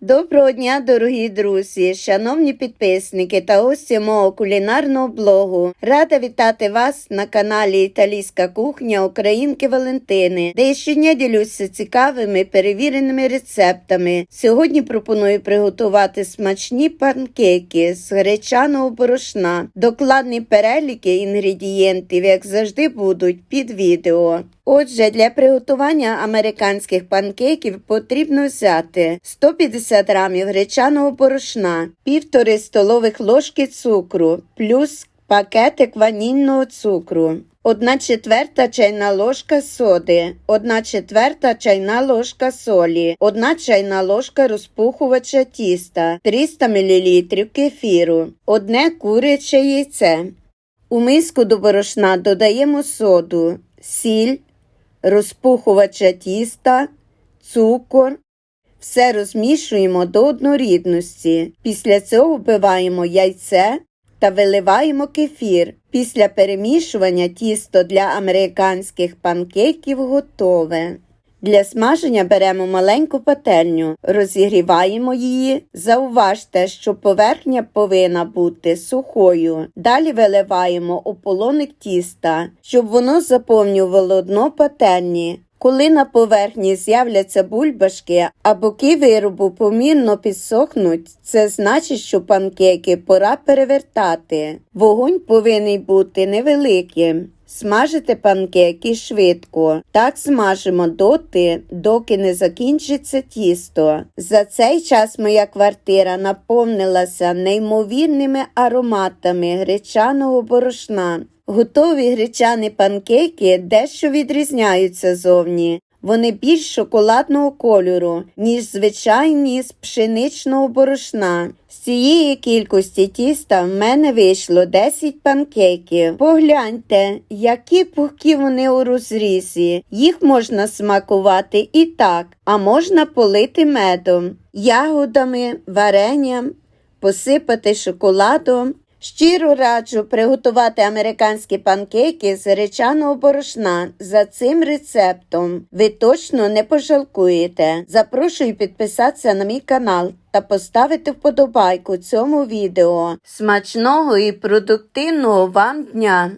Доброго дня, дорогі друзі, шановні підписники та гості мого кулінарного блогу. Рада вітати вас на каналі Італійська кухня Українки Валентини, де я щодня ділюся цікавими перевіреними рецептами. Сьогодні пропоную приготувати смачні панкейки з гречаного борошна. Докладні переліки інгредієнтів, як завжди, будуть під відео. Отже, для приготування американських панкейків потрібно взяти 150 грамів гречаного борошна, півтори столових ложки цукру, плюс пакетик ванільного цукру, 1 четверта чайна ложка соди, 1 четверта чайна ложка солі, 1 чайна ложка розпухувача тіста, 300 мл кефіру, одне куряче яйце. У миску до борошна додаємо соду, сіль, розпухувача тіста, цукор. Все розмішуємо до однорідності. Після цього вбиваємо яйце та виливаємо кефір. Після перемішування тісто для американських панкейків готове. Для смаження беремо маленьку пательню, розігріваємо її. Зауважте, що поверхня повинна бути сухою. Далі виливаємо ополоник тіста, щоб воно заповнювало дно пательні. Коли на поверхні з'являться бульбашки, а боки виробу помірно підсохнуть, це значить, що панкейки пора перевертати. Вогонь повинен бути невеликим. Смажити панкейки швидко. Так смажимо доти, доки не закінчиться тісто. За цей час моя квартира наповнилася неймовірними ароматами гречаного борошна. Готові гречані панкейки дещо відрізняються зовні. Вони більш шоколадного кольору, ніж звичайні з пшеничного борошна. З цієї кількості тіста в мене вийшло 10 панкейків. Погляньте, які пухкі вони у розрізі. Їх можна смакувати і так, а можна полити медом, ягодами, варенням, посипати шоколадом. Щиро раджу приготувати американські панкейки з гречаного борошна за цим рецептом. Ви точно не пожалкуєте. Запрошую підписатися на мій канал та поставити вподобайку цьому відео. Смачного і продуктивного вам дня!